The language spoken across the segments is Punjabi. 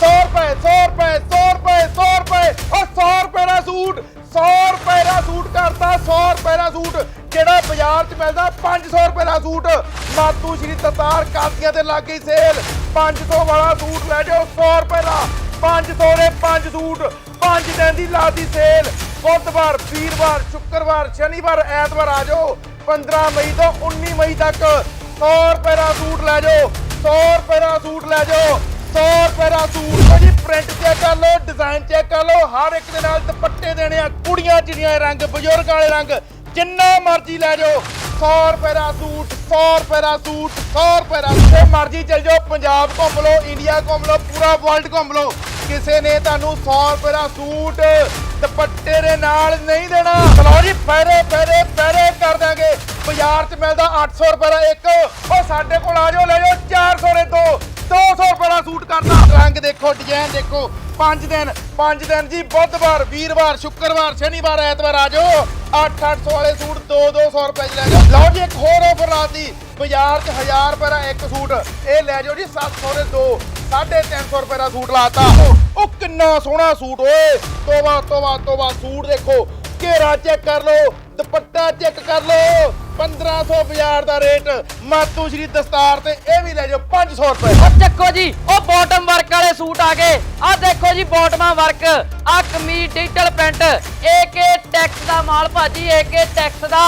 100 ਰੁਪਏ 100 ਰੁਪਏ 100 ਰੁਪਏ 100 ਰੁਪਏ। ਉਹ 100 ਰੁਪਏ ਦਾ ਸੂਟ 100 ਰੁਪਏ ਦਾ ਸੂਟ ਕਰਤਾ 100 ਰੁਪਏ ਦਾ ਸੂਟ ਜਿਹੜਾ ਬਾਜ਼ਾਰ 'ਚ ਮਿਲਦਾ 500 ਰੁਪਏ ਦਾ ਸੂਟ। ਮਾਤੂ ਸ਼੍ਰੀ ਤਤਾਰ ਕਾਦੀਆਂ ਤੇ ਲੱਗ ਸੇਲ। 500 ਵਾਲਾ ਸੂਟ ਲੈ ਜਾਓ 100 ਰੁਪਏ ਦਾ। 500 ਦੇ 5 ਸੂਟ 5 ਦਿਨ ਦੀ ਲਾਤੀ ਸੇਲ। ਬੁੱਧਵਾਰ, ਵੀਰਵਾਰ, ਸ਼ੁੱਕਰਵਾਰ, ਸ਼ਨੀਵਾਰ, ਐਤਵਾਰ ਆ ਜਾਓ। 15 ਮਈ ਤੋਂ 19 ਮਈ ਤੱਕ 100 ਰੁਪਏ ਦਾ ਸੂਟ ਲੈ ਜਾਓ। 100 ਰੁਪਏ ਦਾ ਸੂਟ ਲੈ ਜਾਓ। 100 ਰੁਪਏ ਦਾ ਸੂਟ ਲਓ ਜੀ ਪ੍ਰਿੰਟ ਚੈੱਕ ਕਰ ਲਓ ਡਿਜ਼ਾਈਨ ਚੈੱਕ ਕਰ ਲਓ, ਹਰ ਇੱਕ ਦੇ ਨਾਲ ਦੁਪੱਟੇ ਦੇਣੇ ਆ, ਕੁੜੀਆਂ ਚਿੜੀਆਂ ਰੰਗ, ਬਜ਼ੁਰਗ ਵਾਲੇ ਰੰਗ, ਜਿੰਨਾ ਮਰਜ਼ੀ ਲੈ ਜਾਓ 100 ਰੁਪਏ ਦਾ ਸੂਟ 100 ਰੁਪਏ ਦਾ ਸੂਟ 100 ਰੁਪਏ ਦਾ ਜਿੱਥੇ ਮਰਜ਼ੀ ਚਲ ਜਾਓ, ਪੰਜਾਬ ਘੁੰਮ ਲਓ ਇੰਡੀਆ ਘੁੰਮ ਲਓ, ਪੂਰਾ ਵਰਲਡ ਘੁੰਮ ਲਓ, ਕਿਸੇ ਨੇ ਤੁਹਾਨੂੰ 100 ਰੁਪਏ ਦਾ ਸੂਟ ਦੁਪੱਟੇ ਦੇ ਨਾਲ ਨਹੀਂ ਦੇਣਾ। ਲਓ ਜੀ ਫੇਰੇ ਪੈਰੇ ਫੇਰੇ ਕਰ ਦਾਂਗੇ ਬਾਜ਼ਾਰ 'ਚ ਮਿਲਦਾ 800 ਰੁਪਏ ਦਾ ਇੱਕ, ਉਹ ਸਾਡੇ ਕੋਲ ਆ ਜਾਓ, ਲੈ ਜਾਓ 400 ਦੇ ਦੋ। 200 ਰੁਪਏ ਦਾ ਸੂਟ ਕਰਦਾ। ਰੰਗ ਦੇਖੋ ਡਿਜ਼ਾਈਨ ਦੇਖੋ। 5 ਦਿਨ 5 ਦਿਨ ਜੀ, ਬੁੱਧਵਾਰ, ਵੀਰਵਾਰ, ਸ਼ੁੱਕਰਵਾਰ, ਸ਼ਨੀਵਾਰ, ਐਤਵਾਰ ਆ ਜਾਓ। 8-800 ਵਾਲੇ ਸੂਟ 2-200 ਰੁਪਏ ਲੈ ਜਾਓ। ਲਓ ਜੀ, ਇੱਕ ਹੋਰ ਆਫਰ ਲਾਤੀ ਬਾਜ਼ਾਰ 'ਚ 1000 ਰੁਪਏ ਦਾ ਇੱਕ ਸੂਟ। ਇਹ ਲੈ ਜਾਓ ਜੀ 700 ਦੇ ਦੋ 350 ਰੁਪਏ ਦਾ ਸੂਟ ਲਾਤਾ ਉਹ ਕਿੰਨਾ ਸੋਹਣਾ ਸੂਟ ਓਏ। ਤੋਬਾ ਤੋਬਾ ਤੋਬਾ ਸੂਟ ਦੇਖੋ। ਘੇਰਾ ਚੈੱਕ ਕਰ ਲਓ, ਦੁਪੱਟਾ ਚੈੱਕ ਕਰ ਲਓ। 1500 ਬਾਜ਼ਾਰ ਦਾ ਰੇਟ। ਮਾਤੂ ਸ਼੍ਰੀ ਦਸਤਾਰ ਤੇ ਇਹ ਵੀ ਲੈ ਜਾਓ 500 ਰੁਪਏ। ਉਹ ਚੱਕੋ ਜੀ ਉਹ ਬਾਟਮ ਵਰਕ ਵਾਲੇ ਸੂਟ ਆ ਗਏ। ਆ ਦੇਖੋ ਜੀ ਬਾਟਮਾਂ ਵਰਕ ਆ ਕਮੀਜ਼ ਡਿਜੀਟਲ ਪ੍ਰਿੰਟ ਏਕੇ ਟੈਕਸ ਦਾ ਮਾਲ ਭਾਜੀ ਏਕੇ ਟੈਕਸ ਦਾ।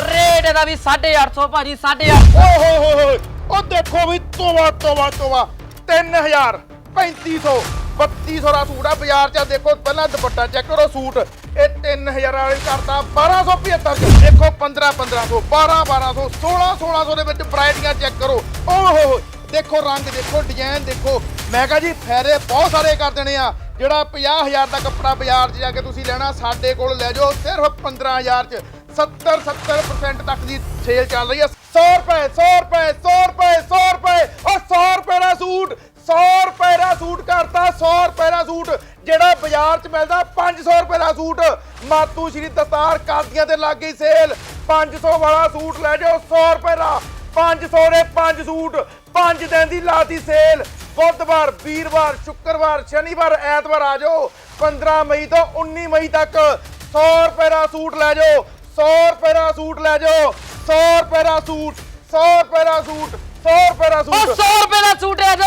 ਰੇਟ ਇਹਦਾ ਵੀ 850 ਭਾਜੀ 850 ਓਏ ਹੋਏ ਹੋਏ ਹੋਏ। ਉਹ ਦੇਖੋ ਵੀ ਤੋਬਾ ਤੋਬਾ ਤੋਬਾ 3000 3500 3200 ਦਾ ਸੂਟ ਆ, ਬਾਜ਼ਾਰ 'ਚ ਦੇਖੋ, ਪਹਿਲਾਂ ਦੁਪੱਟਾ ਚੈੱਕ ਕਰੋ ਸੂਟ। ਇਹ 3000 ਵਾਲੇ ਕਰਤਾ 1275 ਚ। ਦੇਖੋ 15 1500 12 1200 16 1600 ਦੇ ਵਿੱਚ ਵੈਰਾਈਟੀਆਂ ਚੈੱਕ ਕਰੋ। ਓਏ ਹੋਏ ਦੇਖੋ ਰੰਗ, ਦੇਖੋ ਡਿਜ਼ਾਈਨ ਦੇਖੋ। ਮੈਂ ਕਹਾਂ ਜੀ ਫਾਇਦੇ ਬਹੁਤ ਸਾਰੇ ਕਰ ਦੇਣੇ ਆ। ਜਿਹੜਾ 50000 ਦਾ ਕੱਪੜਾ ਬਾਜ਼ਾਰ 'ਚ ਜਾ ਕੇ ਤੁਸੀਂ ਲੈਣਾ, ਸਾਡੇ ਕੋਲ ਲੈ ਜਾਓ, ਸਿਰਫ 15000 'ਚ। 70 70% ਤੱਕ ਦੀ ਸੇਲ ਚੱਲ ਰਹੀ ਹੈ 100 ਰੁਪਏ 100 ਰੁਪਏ 100 ਰੁਪਏ 100 ਰੁਪਏ ਉਹ 100 ਰੁਪਏ ਦਾ ਸੂਟ 100 ਰੁਪਏ ਦਾ ਸੂਟ ਕਰਤਾ 100 ਰੁਪਏ ਦਾ ਸੂਟ ਜਿਹੜਾ ਬਾਜ਼ਾਰ 'ਚ ਮਿਲਦਾ 500 ਰੁਪਏ ਦਾ ਸੂਟ ਮਾਤੂ ਸ਼੍ਰੀ ਦਸਤਾਰ ਕਾਦੀਆਂ ਤੇ ਲੱਗ ਗਈ ਸੇਲ 500 ਵਾਲਾ ਸੂਟ ਲੈ ਜਾਓ 100 ਰੁਪਏ ਦਾ 500 ਦੇ 5 ਸੂਟ 5 ਦਿਨ ਦੀ ਲਾਤੀ ਸੇਲ ਬੁੱਧਵਾਰ ਵੀਰਵਾਰ ਸ਼ੁੱਕਰਵਾਰ ਸ਼ਨੀਵਾਰ ਐਤਵਾਰ ਆ ਜਾਓ 15 ਮਈ ਤੋਂ 19 ਮਈ ਤੱਕ 100 ਰੁਪਏ ਦਾ ਸੂਟ ਲੈ ਜਾਓ 100 ਰੁਪਏ ਦਾ ਸੂਟ ਲੈ ਜਾਓ 100 ਰੁਪਏ ਦਾ ਸੂਟ 100 ਰੁਪਏ ਦਾ ਸੂਟ 100 ਰੁਪਏ ਦਾ ਸੂਟ 100 ਰੁਪਏ ਦਾ ਸੂਟ ਹੈ ਜੋ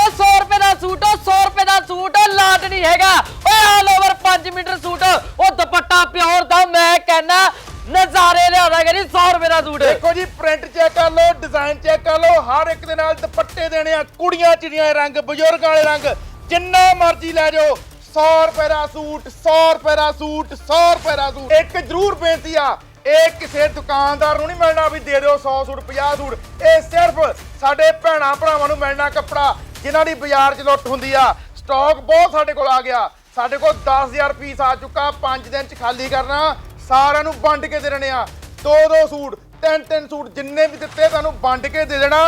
ਨਹੀਂ ਹੈਗਾ। ਓਏ ਆਲ ਓਵਰ 5 ਮੀਟਰ ਸੂਟ, ਉਹ ਦੁਪੱਟਾ ਪਿਓਰ ਦਾ ਮੈਂ ਕਹਿੰਦਾ, ਨਜ਼ਾਰੇ ਲਿਆਉਂਦਾ ਕਿ 100 ਰੁਪਏ ਦਾ ਸੂਟ। ਦੇਖੋ ਜੀ ਪ੍ਰਿੰਟ ਚੈੱਕ ਕਰ ਲਓ ਡਿਜ਼ਾਈਨ ਚੈੱਕ ਕਰ ਲਓ, ਹਰ ਇੱਕ ਦੇ ਨਾਲ ਦੁਪੱਟੇ ਦੇਣੇ ਆ, ਕੁੜੀਆਂ ਚਿੜੀਆਂ ਰੰਗ, ਬਜ਼ੁਰਗ ਵਾਲੇ ਰੰਗ, ਜਿੰਨਾ ਮਰਜ਼ੀ ਲੈ ਜਾਓ 100 ਰੁਪਏ ਦਾ ਸੂਟ 100 ਰੁਪਏ ਦਾ ਸੂਟ 100 ਰੁਪਏ ਦਾ ਸੂਟ। ਇੱਕ ਜ਼ਰੂਰ ਬੇਨਤੀ ਆ, ਇਹ ਕਿਸੇ ਦੁਕਾਨਦਾਰ ਨੂੰ ਨਹੀਂ ਮਿਲਣਾ ਵੀ ਦੇ ਦਿਓ 100 ਸੂਟ 50 ਸੂਟ। ਇਹ ਸਿਰਫ ਸਾਡੇ ਭੈਣਾ ਭਰਾਵਾਂ ਨੂੰ ਮਿਲਣਾ ਕੱਪੜਾ, ਜਿਨ੍ਹਾਂ ਦੀ ਬਾਜ਼ਾਰ 'ਚ ਲੁੱਟ ਹੁੰਦੀ ਆ। ਸਟਾਕ ਬਹੁਤ ਸਾਡੇ ਕੋਲ ਆ ਗਿਆ। ਸਾਡੇ ਕੋਲ 10000 ਪੀਸ ਆ ਚੁੱਕਾ 5 ਦਿਨ 'ਚ ਖਾਲੀ ਕਰਨਾ। ਸਾਰਿਆਂ ਨੂੰ ਵੰਡ ਕੇ ਦੇ ਦੇਣੇ ਆ। ਦੋ ਦੋ ਸੂਟ ਤਿੰਨ ਤਿੰਨ ਸੂਟ ਜਿੰਨੇ ਵੀ ਦਿੱਤੇ ਤੁਹਾਨੂੰ ਵੰਡ ਕੇ ਦੇ ਦੇਣਾ।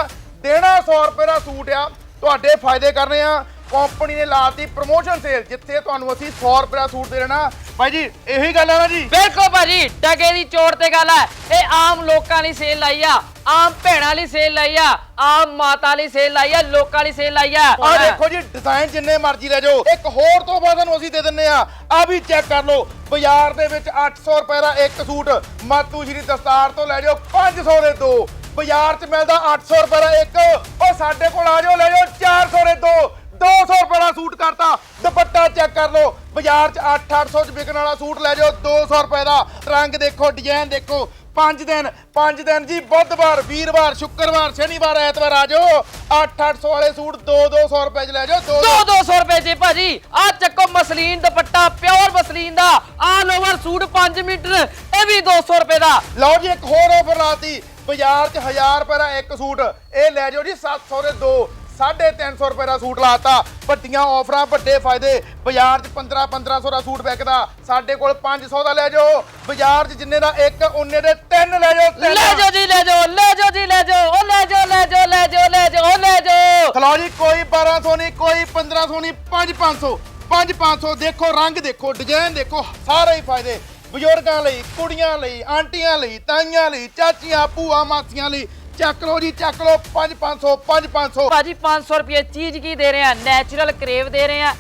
ਦੇਣਾ 100 ਰੁਪਏ ਦਾ ਸੂਟ ਆ। ਤੁਹਾਡੇ ਫਾਇਦੇ ਕਰਨੇ ਆ। ਕੰਪਨੀ ਨੇ ਲਾਤੀ ਪ੍ਰੋਮੋਸ਼ਨ ਸੇਲ ਜਿੱਥੇ ਤੁਹਾਨੂੰ ਅਸੀਂ 100 ਰੁਪਏ ਦਾ ਸੂਟ ਦੇ ਦੇਣਾ। ਭਾਈ ਜੀ, ਇਹੀ ਗੱਲ ਆ ਨਾ ਜੀ। ਬਿਲਕੁਲ ਭਾਜੀ ਟਕੇ ਦੀ ਚੋੜ ਤੇ ਗੱਲ ਹੈ ਇਹ ਆਮ ਲੋਕਾਂ ਲਈ ਸੇਲ ਲਾਈ ਆ। ਆਮ ਭੈਣਾਂ ਲਈ ਸੇਲ ਲਾਈ ਆ ਆਮ ਮਾਤਾ ਲਈ ਸੇਲ ਲਾਈ ਆ ਲੋਕਾਂ ਲਈ ਸੇਲ ਲਾਈ ਆ। ਆ ਦੇਖੋ ਜੀ ਡਿਜ਼ਾਈਨ ਜਿੰਨੇ ਮਰਜ਼ੀ ਲੈ ਜਾਓ ਇੱਕ ਹੋਰ ਤੋਂ ਬਾਅਦ ਤੁਹਾਨੂੰ ਅਸੀਂ ਦੇ ਦਿੰਨੇ ਆ। ਆ ਵੀ ਚੈੱਕ ਕਰ ਲਓ ਬਾਜ਼ਾਰ ਦੇ ਵਿੱਚ 800 ਰੁਪਏ ਦਾ ਇੱਕ ਸੂਟ ਮਾਤੂ ਸ਼੍ਰੀ ਦਸਤਾਰ ਤੋਂ ਲੈ ਜਾਓ 500 ਦੇ ਦੋ। ਬਾਜ਼ਾਰ 'ਚ ਮਿਲਦਾ 800 ਰੁਪਏ ਦਾ ਇੱਕ ਉਹ ਸਾਡੇ ਕੋਲ ਆ ਜਾਓ ਲੈ ਜਾਓ 400 ਦੇ ਦੋ। 200 ਰੁਪਏ ਦਾ ਸੂਟ ਕਰਤਾ ਦੁਪੱਟਾ ਚੈੱਕ ਕਰ ਲਓ ਬਾਜ਼ਾਰ 'ਚ 8-800 'ਚ ਵਿਕਣ ਵਾਲਾ ਸੂਟ ਲੈ ਜਾਓ 200 ਰੁਪਏ ਦਾ। ਰੰਗ ਦੇਖੋ ਡਿਜ਼ਾਈਨ ਦੇਖੋ 5 ਦਿਨ 5 ਦਿਨ ਜੀ ਬੁੱਧਵਾਰ ਵੀਰਵਾਰ ਸ਼ੁੱਕਰਵਾਰ ਸ਼ਨੀਵਾਰ ਐਤਵਾਰ ਆ ਜਾਓ। 8-800 ਵਾਲੇ ਸੂਟ 2-200 ਰੁਪਏ 'ਚ ਲੈ ਜਾਓ ਦੋ ਦੋ 200 ਰੁਪਏ ਚ ਭਾਜੀ। ਆ ਚੱਕੋ ਮਸਲੀਨ ਦੁਪੱਟਾ ਪਿਓਰ ਮਸਲੀਨ ਦਾ। ਆਲ ਓਵਰ ਸੂਟ 5 ਮੀਟਰ ਇਹ ਵੀ 200 ਰੁਪਏ ਦਾ। ਲਓ ਜੀ ਇੱਕ ਹੋਰ ਆਫਰ ਲਾਤੀ। ਬਾਜ਼ਾਰ 'ਚ 1000 ਰੁਪਏ ਦਾ ਇੱਕ ਸੂਟ। ਇਹ ਲੈ ਜਾਓ ਜੀ 700 ਦੇ ਦੋ। 350 ਰੁਪਏ ਦਾ ਸੂਟ ਲਾਤਾ। ਵੱਡੀਆਂ ਆਫਰਾਂ ਵੱਡੇ ਫਾਇਦੇ। ਬਾਜ਼ਾਰ 'ਚ 15 1500 ਦਾ ਸੂਟ ਵਿਕਦਾ। ਸਾਡੇ ਕੋਲ 500 ਦਾ ਲੈ ਜਾਓ। ਬਾਜ਼ਾਰ 'ਚ ਜਿੰਨੇ ਦਾ ਇੱਕ ਉਹਨੇ ਦੇ ਤਿੰਨ ਲੈ ਜਾਓ ਤਿੰਨ। ਲੈ ਜਾਓ ਜੀ ਲੈ ਜਾਓ ਲੈ ਜਾਓ ਜੀ ਲੈ ਜਾਓ। ਉਹ ਲੈ ਜਾਓ ਲੈ ਜਾਓ ਲੈ ਜਾਓ ਲੈ ਜਾਓ ਉਹ ਲੈ ਜਾਓ। ਖਲਾਓ ਜੀ ਕੋਈ 1200 ਨਹੀਂ ਕੋਈ 1500 ਨਹੀਂ 5500 5500 ਦੇਖੋ ਰੰਗ ਦੇਖੋ ਡਿਜ਼ਾਈਨ ਦੇਖੋ ਸਾਰੇ ਹੀ ਫਾਇਦੇ। ਬਜ਼ੁਰਗਾਂ ਲਈ ਕੁੜੀਆਂ ਲਈ ਆਂਟੀਆਂ ਲਈ ਤਾਈਆਂ ਲਈ ਚਾਚੀਆਂ ਭੂਆ ਮਾਸੀਆਂ ਲਈ ਚੱਕ ਲਓ ਜੀ, ਚੱਕ ਲਓ 5500 5500 ਭਾਜੀ 500 ਰੁਪਏ ਚੀਜ਼ ਕੀ ਦੇ ਰਹੇ ਆ? ਨੈਚੁਰਲ ਕਰੇਵ ਦੇ ਰਹੇ ਆ।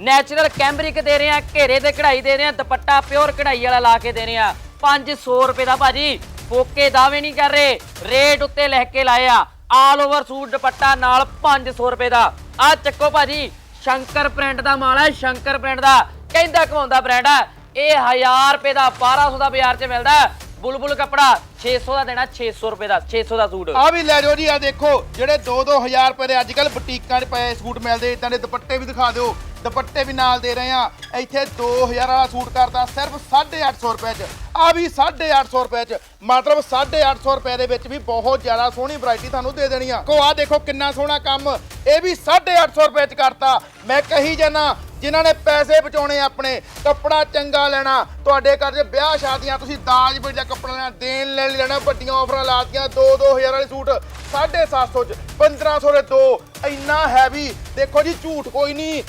ਨੈਚੁਰਲ ਕੈਂਬਰਿਕ ਦੇ ਰਹੇ ਆ, ਘੇਰੇ ਤੇ ਕਢਾਈ ਦੇ ਰਹੇ ਆ, ਦੁਪੱਟਾ ਪਿਓਰ ਕਢਾਈ ਵਾਲਾ ਲਾ ਕੇ ਦੇ ਰਹੇ ਆ। 500 ਰੁਪਏ ਦਾ ਭਾਜੀ, ਫੋਕੇ ਦਾਅਵੇ ਨਹੀਂ ਕਰ ਰਹੇ। ਰੇਟ ਉੱਤੇ ਲਿਖ ਕੇ ਲਾਏ ਆਲ ਓਵਰ ਸੂਟ ਦੁਪੱਟਾ ਨਾਲ 500 ਰੁਪਏ ਦਾ। ਆ ਚੱਕੋ ਭਾਜੀ, ਸ਼ੰਕਰ ਪ੍ਰਿੰਟ ਦਾ ਮਾਲ ਹੈ ਸ਼ੰਕਰ ਪ੍ਰਿੰਟ ਦਾ। ਕਹਿੰਦਾ ਕਮਾਉਂਦਾ ਬ੍ਰਾਂਡ ਹੈ ਇਹ 1000 ਰੁਪਏ ਦਾ 1200 ਦਾ ਬਾਜ਼ਾਰ 'ਚ ਮਿਲਦਾ। ਬੁਲਬੁਲ ਕਪੜਾ 600 ਦਾ ਦੇਣਾ 600 ਰੁਪਏ ਦਾ 600 ਦਾ ਸੂਟ। ਆ ਵੀ ਲੈ ਜਾਓ ਜੀ ਆ ਦੇਖੋ, ਜਿਹੜੇ 2-2000 ਰੁਪਏ ਦੇ ਅੱਜ ਕੱਲ ਬੁਟੀਕਾਂ 'ਚ ਪਏ ਸੂਟ ਮਿਲਦੇ ਇਦਾਂ ਦੇ ਦੁਪੱਟੇ ਵੀ ਦਿਖਾ ਦਿਓ, ਦੁਪੱਟੇ ਵੀ ਨਾਲ ਦੇ ਰਹੇ ਆ ਇੱਥੇ 2000 ਵਾਲਾ ਸੂਟ ਕਰਤਾ ਸਿਰਫ 850 ਰੁਪਏ 'ਚ। ਆ ਵੀ 850 ਰੁਪਏ 'ਚ। ਮਤਲਬ 850 ਰੁਪਏ ਦੇ ਵਿੱਚ ਵੀ ਬਹੁਤ ਜ਼ਿਆਦਾ ਸੋਹਣੀ ਵੈਰਾਈਟੀ ਤੁਹਾਨੂੰ ਦੇ ਦੇਣੀ ਆ। ਕੋ ਆ ਦੇਖੋ ਕਿੰਨਾ ਸੋਹਣਾ ਕੰਮ, ਇਹ ਵੀ 850 ਰੁਪਏ 'ਚ ਕਰਤਾ। ਮੈਂ ਕਹੀ ਜਾਣਾ ਜਿਨ੍ਹਾਂ ਨੇ ਪੈਸੇ ਬਚਾਉਣੇ ਆਪਣੇ, ਕੱਪੜਾ ਚੰਗਾ ਲੈਣਾ, ਤੁਹਾਡੇ ਘਰ 'ਚ ਵਿਆਹ ਸ਼ਾਦੀਆਂ, ਤੁਸੀਂ ਦਾਜ ਵਿੱਚ ਦਾ ਕੱਪੜਾ ਲੈਣਾ, ਦੇਣ ਲੈਣ ਲਈ ਲੈਣਾ, ਵੱਡੀਆਂ ਆਫਰਾਂ ਲਾਤੀਆਂ 2-2000 ਵਾਲੇ ਸੂਟ 750 'ਚ 1500 ਦੇ ਦੋ, ਇੰਨਾ ਹੈਵੀ ਦੇਖੋ ਜੀ, ਝੂਠ ਕੋਈ ਨਹੀਂ,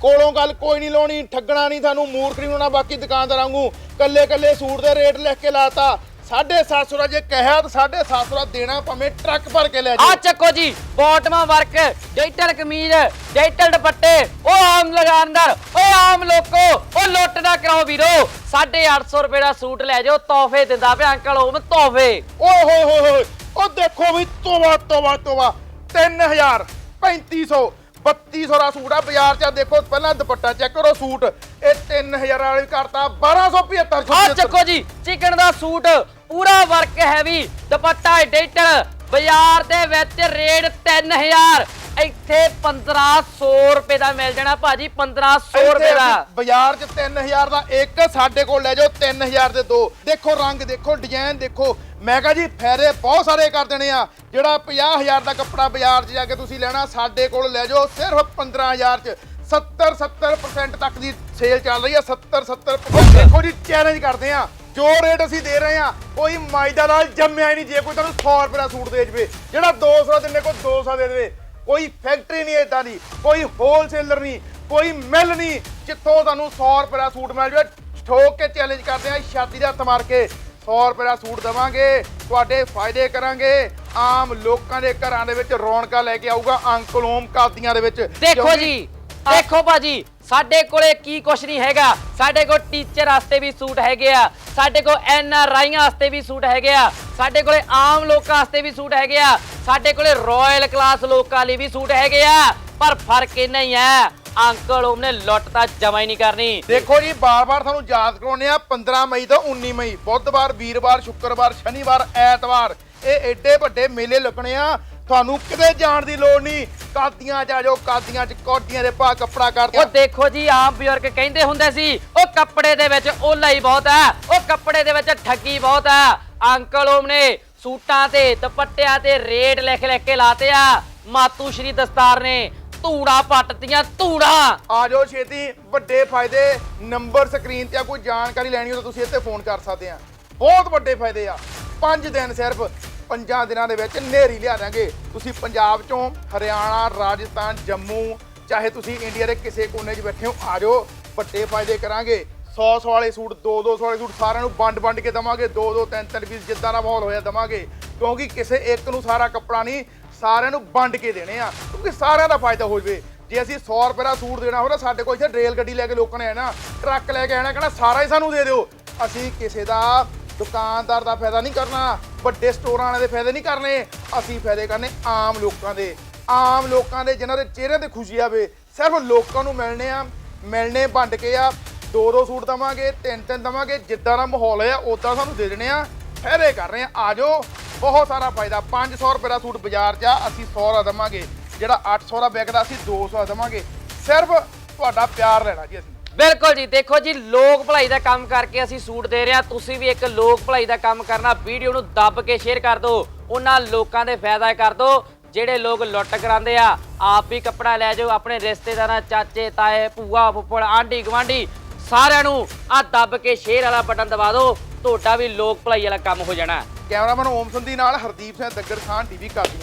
ਕੋਲੋਂ ਗੱਲ ਕੋਈ ਨਹੀਂ ਲਾਉਣੀ, ਠੱਗਣਾ ਨਹੀਂ ਤੁਹਾਨੂੰ, ਮੂਰਖ ਨਹੀਂ ਹੋਣਾ, ਬਾਕੀ ਦੁਕਾਨਦਾਰਾਂ ਵਾਂਗੂ ਕੱਲੇ ਕੱਲੇ ਸੂਟ ਦੇ ਰੇਟ ਲਿਖ ਕੇ ਲਾਤਾ 750 ਦਾ ਜੇ ਕਹਿਆ ਤਾਂ 750 ਦਾ ਦੇਣਾ ਭਾਵੇਂ ਟਰੱਕ ਭਰ ਕੇ ਲੈ ਆ ਚੱਕੋ ਜੀ ਬਾਟਮਾ ਵਰਕ ਡਿਜੀਟਲ ਕਮੀਜ਼ ਡਿਜੀਟਲ ਦੁਪੱਟੇ ਉਹ ਆਮ ਲਗਾਨਦਾਰ ਉਹ ਆਮ ਲੋਕੋ ਉਹ ਲੁੱਟ ਨਾ ਕਰਾਓ ਵੀਰੋ। 850 ਰੁਪਏ ਦਾ ਸੂਟ ਲੈ ਜਾਓ ਤੋਹਫੇ ਦਿੰਦਾ ਪਿਆ ਅੰਕਲ ਉਹ ਮੈਂ ਤੋਹਫੇ। ਓਏ ਹੋਏ ਹੋਏ ਹੋਏ ਉਹ ਦੇਖੋ ਵੀ ਤੋਬਾ ਤੋਬਾ ਤੋਬਾ 3000 3500 3200 ਦਾ ਸੂਟ ਆ ਬਾਜ਼ਾਰ 'ਚ ਦੇਖੋ ਪਹਿਲਾਂ ਦੁਪੱਟਾ ਚੈੱਕ ਕਰੋ ਸੂਟ ਇਹ 3000 ਵਾਲੀ ਕਰਤਾ 1275 ਆ ਚੱਕੋ ਜੀ ਚਿਕਨ ਦਾ ਸੂਟ ਪੂਰਾ ਵਰਕ ਹੈਵੀ ਦੁਪੱਟਾ ਡਿਜੀਟਲ ਬਾਜ਼ਾਰ ਦੇ ਵਿੱਚ ਰੇਟ 3000 ਇੱਥੇ 1500 ਰੁਪਏ ਦਾ ਮਿਲ ਜਾਣਾ ਭਾਜੀ 1500 ਰੁਪਏ ਦਾ। ਬਾਜ਼ਾਰ 'ਚ 3000 ਦਾ ਇੱਕ ਸਾਡੇ ਕੋਲ ਲੈ ਜਾਓ 3000 ਦੇ ਦੋ। ਦੇਖੋ ਰੰਗ ਦੇਖੋ ਡਿਜ਼ਾਈਨ ਦੇਖੋ। ਮੈਂ ਕਹਾਂ ਜੀ ਫਾਇਦੇ ਬਹੁਤ ਸਾਰੇ ਕਰ ਦੇਣੇ ਆ। ਜਿਹੜਾ 50000 ਦਾ ਕੱਪੜਾ ਬਾਜ਼ਾਰ 'ਚ ਜਾ ਕੇ ਤੁਸੀਂ ਲੈਣਾ ਸਾਡੇ ਕੋਲ ਲੈ ਜਾਓ ਸਿਰਫ 15000 'ਚ। 70 70% ਤੱਕ ਦੀ ਸੇਲ ਚੱਲ ਰਹੀ ਆ 70 70% ਦੇਖੋ ਜੀ ਚੈਲੰਜ ਕਰਦੇ ਆ। ਜੋ ਰੇਟ ਅਸੀਂ ਦੇ ਰਹੇ ਆ ਕੋਈ ਮਾਇਦਾ ਨਾਲ ਜੰਮਿਆ ਹੀ ਨਹੀਂ ਜੇ ਕੋਈ ਤੁਹਾਨੂੰ 100 ਰੁਪਏ ਦਾ ਸੂਟ ਦੇ ਜਵੇ। ਜਿਹੜਾ 200 ਦਿੰਨੇ ਕੋ 200 ਦੇ ਦੇਵੇ। ਕੋਈ ਫੈਕਟਰੀ ਨਹੀਂ ਏਦਾਂ ਦੀ ਕੋਈ ਹੋਲਸੇਲਰ ਨਹੀਂ ਕੋਈ ਮਿਲ ਨਹੀਂ ਜਿੱਥੋਂ ਤੁਹਾਨੂੰ 100 ਰੁਪਏ ਦਾ ਸੂਟ ਮਿਲ ਜਾਵੇ। ਠੋਕ ਕੇ ਚੈਲੰਜ ਕਰਦੇ ਆ ਛਾਤੀ ਦੇ ਹੱਥ ਮਾਰ ਕੇ 100 ਰੁਪਏ ਦਾ ਸੂਟ ਦਵਾਂਗੇ ਤੁਹਾਡੇ ਫਾਇਦੇ ਕਰਾਂਗੇ। ਆਮ ਲੋਕਾਂ ਦੇ ਘਰਾਂ ਦੇ ਵਿੱਚ ਰੌਣਕਾਂ ਲੈ ਕੇ ਆਊਗਾ ਅੰਕਲ ਓਮ ਕਾਦੀਆਂ ਦੇ ਵਿੱਚ। ਦੇਖੋ ਜੀ ਦੇਖੋ ਭਾਜੀ ਸਾਡੇ ਕੋਲੇ ਕੀ ਕੁਛ ਨਹੀਂ ਹੈਗਾ। ਸਾਡੇ ਕੋਲ ਟੀਚਰ ਵਾਸਤੇ ਵੀ ਸੂਟ ਹੈਗੇ ਆ। ਸਾਡੇ ਕੋਲ ਐਨ ਆਰ ਆਈਆਂ ਵਾਸਤੇ ਵੀ ਸੂਟ ਹੈਗੇ ਆ। ਸਾਡੇ ਕੋਲੇ ਆਮ ਲੋਕਾਂ ਵਾਸਤੇ ਵੀ ਸੂਟ ਹੈਗੇ ਆ। ਸਾਡੇ ਕੋਲੇ ਰਾਇਲ ਕਲਾਸ ਲੋਕਾਂ ਲਈ ਵੀ ਸੂਟ ਹੈਗੇ ਆ। ਪਰ ਫ਼ਰਕ ਇੰਨਾ ਹੀ ਹੈ ਅੰਕਲ ਉਹਨੇ ਲੁੱਟ ਤਾਂ ਜਮਾ ਹੀ ਨਹੀਂ ਕਰਨੀ। ਦੇਖੋ ਜੀ, ਬਾਰ-ਬਾਰ ਤੁਹਾਨੂੰ ਯਾਦ ਕਰਾਉਂਦੇ ਆ 15 ਮਈ ਤੋਂ 19 ਮਈ, ਬੁੱਧਵਾਰ, ਵੀਰਵਾਰ, ਸ਼ੁੱਕਰਵਾਰ, ਸ਼ਨੀਵਾਰ, ਐਤਵਾਰ। ਇਹ ਏਡੇ ਵੱਡੇ ਮੇਲੇ ਲੱਗਣੇ ਆ। ਤੁਹਾਨੂੰ ਕਿਤੇ ਜਾਣ ਦੀ ਲੋੜ ਨਹੀਂ। ਕਾਦੀਆਂ ਚ ਆ ਜਾਓ ਕਾਦੀਆਂ ਚ ਕੋਟੀਆਂ ਦੇ ਪਾ ਕੱਪੜਾ ਕਰਦੇ ਉਹ ਦੇਖੋ ਜੀ ਆਮ ਬਜ਼ੁਰਗ ਕਹਿੰਦੇ ਹੁੰਦੇ ਸੀ ਉਹ ਕੱਪੜੇ ਦੇ ਵਿੱਚ ਓਲਾ ਹੀ ਬਹੁਤ ਹੈ ਉਹ ਕੱਪੜੇ ਦੇ ਵਿੱਚ ਠੱਗੀ ਬਹੁਤ ਹੈ। ਅੰਕਲ ਓਮ ਨੇ ਸੂਟਾਂ ਤੇ ਦੁਪੱਟਿਆਂ ਤੇ ਰੇਟ ਲਿਖ ਲਿਖ ਕੇ ਲਾਤੇ ਆ। ਮਾਤੂ ਸ਼੍ਰੀ ਦਸਤਾਰ ਨੇ ਧੂੜਾ ਪੱਟਤੀਆਂ ਧੂੜਾ। ਆ ਜਾਓ ਛੇਤੀ ਵੱਡੇ ਫਾਇਦੇ ਨੰਬਰ ਸਕਰੀਨ ਤੇ ਆ ਕੋਈ ਜਾਣਕਾਰੀ ਲੈਣੀ ਹੋ ਤਾਂ ਤੁਸੀਂ ਇੱਥੇ ਫੋਨ ਕਰ ਸਕਦੇ ਆ। ਬਹੁਤ ਵੱਡੇ ਫਾਇਦੇ ਆ। 5 ਦਿਨ ਸਿਰਫ ਪੰਜਾਂ ਦਿਨਾਂ ਦੇ ਵਿੱਚ ਨੇਰੀ ਲਿਆ ਦਾਂਗੇ ਤੁਸੀਂ ਪੰਜਾਬ ਚੋਂ ਹਰਿਆਣਾ, ਰਾਜਸਥਾਨ, ਜੰਮੂ, ਚਾਹੇ ਤੁਸੀਂ ਇੰਡੀਆ ਦੇ ਕਿਸੇ ਕੋਨੇ 'ਚ ਬੈਠੇ ਹੋ, ਆ ਜਾਓ। ਵੱਡੇ ਫਾਇਦੇ ਕਰਾਂਗੇ। 100 100 ਵਾਲੇ ਸੂਟ 2 200 ਵਾਲੇ ਸੂਟ ਸਾਰਿਆਂ ਨੂੰ ਵੰਡ ਵੰਡ ਕੇ ਦਵਾਂਗੇ। 2 2 3 3 ਪੀਸ ਜਿੱਦਾਂ ਦਾ ਮਾਹੌਲ ਹੋਇਆ ਦਵਾਂਗੇ। ਕਿਉਂਕਿ ਕਿਸੇ ਇੱਕ ਨੂੰ ਸਾਰਾ ਕੱਪੜਾ ਨਹੀਂ, ਸਾਰਿਆਂ ਨੂੰ ਵੰਡ ਕੇ ਦੇਣੇ ਆ। ਕਿਉਂਕਿ ਸਾਰਿਆਂ ਦਾ ਫਾਇਦਾ ਹੋ ਜਵੇ। ਜੇ ਅਸੀਂ 100 ਰੁਪਏ ਦਾ ਸੂਟ ਦੇਣਾ ਹੋਵੇ ਸਾਡੇ ਕੋਲ ਇੱਥੇ ਰੇਲ ਗੱਡੀ ਲੈ ਕੇ ਲੋਕਾਂ ਨੇ ਆਣਾ ਟਰੱਕ ਲੈ ਕੇ ਆਣਾ ਕਹਿਣਾ ਸਾਰਾ ਹੀ ਸਾਨੂੰ ਦੇ ਦਿਓ। ਅਸੀਂ ਕਿਸੇ ਦਾ ਦੁਕਾਨਦਾਰ ਦਾ ਫਾਇਦਾ ਨਹੀਂ ਕਰਨਾ। ਵੱਡੇ ਸਟੋਰਾਂ ਵਾਲਿਆਂ ਦੇ ਫਾਇਦੇ ਨਹੀਂ ਕਰਨੇ, ਅਸੀਂ ਫਾਇਦੇ ਕਰਨੇ ਆਮ ਲੋਕਾਂ ਦੇ। ਆਮ ਲੋਕਾਂ ਦੇ ਜਿਨ੍ਹਾਂ ਦੇ ਚਿਹਰੇ ਤੇ ਖੁਸ਼ੀ ਆਵੇ, ਸਿਰਫ ਲੋਕਾਂ ਨੂੰ ਮਿਲਣੇ ਆ, ਮਿਲਣੇ ਵੰਡ ਕੇ ਆ ਦੋ ਦੋ ਸੂਟ ਦਵਾਂਗੇ ਤਿੰਨ ਤਿੰਨ ਦਵਾਂਗੇ, ਜਿੱਦਾਂ ਦਾ ਮਾਹੌਲ ਹੈ ਉਦਾਂ ਸਾਨੂੰ ਦੇ ਦੇਣੇ ਆ, ਫਾਇਦੇ ਕਰ ਰਹੇ ਆ। ਆ ਜਾਓ, ਬਹੁਤ ਸਾਰਾ ਫਾਇਦਾ 500 ਰੁਪਏ ਦਾ ਸੂਟ ਬਾਜ਼ਾਰ 'ਚ ਆ, ਅਸੀਂ 100 ਦਾ ਦਵਾਂਗੇ, ਜਿਹੜਾ 800 ਦਾ ਵਿਕਦਾ, ਅਸੀਂ 200 ਦਾ ਦਵਾਂਗੇ। ਸਿਰਫ ਤੁਹਾਡਾ ਪਿਆਰ ਲੈਣਾ ਜੀ ਅਸੀਂ। ਬਿਲਕੁਲ ਜੀ, ਦੇਖੋ ਜੀ, ਲੋਕ ਭਲਾਈ ਦਾ ਕੰਮ ਕਰਕੇ ਅਸੀਂ ਸੂਟ ਦੇ ਰਹੇ ਹਾਂ। ਤੁਸੀਂ ਵੀ ਇੱਕ ਲੋਕ ਭਲਾਈ ਦਾ ਕੰਮ ਕਰਨਾ, ਵੀਡੀਓ ਨੂੰ ਦੱਬ ਕੇ ਸ਼ੇਅਰ ਕਰ ਦਿਓ। ਉਹਨਾਂ ਲੋਕਾਂ ਦੇ ਫਾਇਦਾ ਕਰ ਦਿਓ। ਜਿਹੜੇ ਲੋਕ ਲੁੱਟ ਕਰਾਉਂਦੇ ਆ, ਆਪ ਵੀ ਕੱਪੜਾ ਲੈ ਜਾਓ। ਆਪਣੇ ਰਿਸ਼ਤੇਦਾਰਾਂ, ਚਾਚੇ, ਤਾਏ, ਭੂਆ, ਫੁੱਫੜ, ਆਂਢੀ ਗਵਾਂਢੀ ਸਾਰਿਆਂ ਨੂੰ ਆ ਦੱਬ ਕੇ ਸ਼ੇਅਰ ਵਾਲਾ ਬਟਨ ਦਬਾ ਦਿਓ। ਤੁਹਾਡਾ ਵੀ ਲੋਕ ਭਲਾਈ ਵਾਲਾ ਕੰਮ ਹੋ ਜਾਣਾ। ਕੈਮਰਾਮੈਨ ਓਮ ਸੰਧੀ ਨਾਲ ਹਰਦੀਪ ਸਿੰਘ ਦੱਗਰ ਖਾਨ ਟੀਵੀ ਕਾਦੀਆਂ